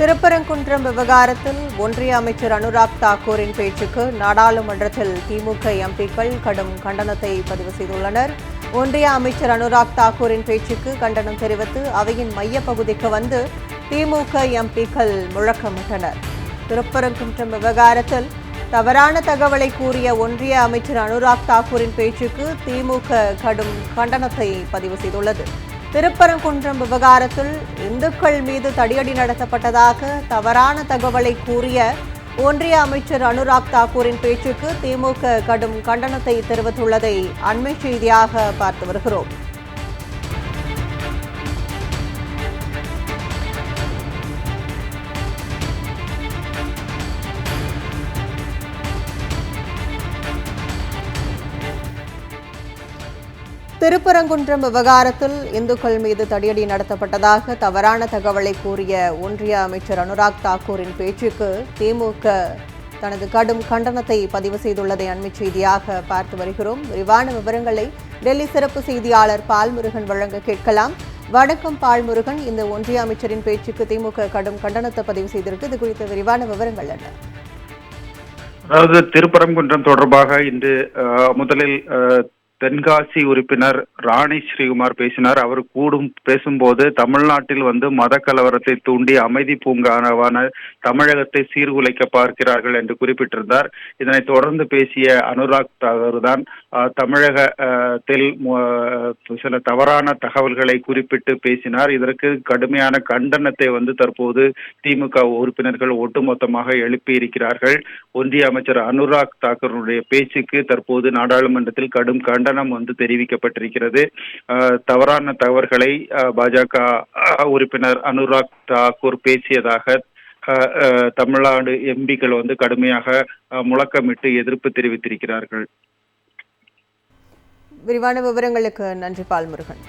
திருப்பரங்குன்றம் விவகாரத்தில் ஒன்றிய அமைச்சர் அனுராக் தாக்கூரின் பேச்சுக்கு நாடாளுமன்றத்தில் திமுக எம்பிக்கள் கடும் கண்டனத்தை பதிவு செய்துள்ளனர். ஒன்றிய அமைச்சர் அனுராக் தாக்கூரின் பேச்சுக்கு கண்டனம் தெரிவித்து அவையின் மையப்பகுதிக்கு வந்து திமுக எம்பிக்கள் முழக்கமிட்டனர். திருப்பரங்குன்றம் விவகாரத்தில் தவறான தகவலை கூறிய ஒன்றிய அமைச்சர் அனுராக் தாக்கூரின் பேச்சுக்கு திமுக கடும் கண்டனத்தை பதிவு செய்துள்ளது. திருப்பரங்குன்றம் விவகாரத்தில் இந்துக்கள் மீது தடியடி நடத்தப்பட்டதாக தவறான தகவலை கூறிய ஒன்றிய அமைச்சர் அனுராக் தாக்கூரின் பேச்சுக்கு திமுக கடும் கண்டனத்தை தெரிவித்துள்ளதை அண்மை செய்தியாக பார்த்து வருகிறோம். திருப்பரங்குன்றம் விவகாரத்தில் இந்துக்கள் மீது தடியடி நடத்தப்பட்டதாக தவறான தகவலை கூறிய ஒன்றிய அமைச்சர் அனுராக் தாக்கூரின் பேச்சுக்கு திமுக தனது கடும் கண்டனத்தை பதிவு செய்துள்ளதை அண்மை செய்தியாக பார்த்து வருகிறோம். விரிவான விவரங்களை டெல்லி சிறப்பு செய்தியாளர் பால்முருகன் வழங்க கேட்கலாம். வணக்கம் பால்முருகன் இந்த ஒன்றிய அமைச்சரின் பேச்சுக்கு திமுக கடும் கண்டனத்தை பதிவு செய்திருக்கு. இது குறித்த விரிவான விவரங்கள் என்ன? அதாவது திருப்பரங்குன்றம் தொடர்பாக இன்று முதலில் தென்காசி உறுப்பினர் ராணி ஸ்ரீகுமார் பேசினார். அவர் கூடும் பேசும்போது தமிழ்நாட்டில் வந்து மத கலவரத்தை தூண்டி அமைதி பூங்கானவான தமிழகத்தை சீர்குலைக்க பார்க்கிறார்கள் என்று குறிப்பிட்டிருந்தார். இதனை தொடர்ந்து பேசிய அனுராக் தாகூர் தான் தமிழகத்தில் சில தவறான தகவல்களை குறிப்பிட்டு பேசினார். இதற்கு கடுமையான கண்டனத்தை வந்து தற்போது திமுக உறுப்பினர்கள் ஒட்டுமொத்தமாக எழுப்பியிருக்கிறார்கள். ஒன்றிய அமைச்சர் அனுராக் தாக்கூருடைய பேச்சுக்கு தற்போது நாடாளுமன்றத்தில் கடும் கண்டனம் கண்டனம் வந்து தெரிவிக்கப்பட்டிருக்கிறது. தவறான தகவல்களை பாஜக உறுப்பினர் அனுராக் தாக்கூர் பேசியதாக தமிழ்நாடு எம்பிக்கள் வந்து கடுமையாக முழக்கமிட்டு எதிர்ப்பு தெரிவித்திருக்கிறார்கள். விரிவான விவரங்களுக்கு நன்றி பால்முருகன்.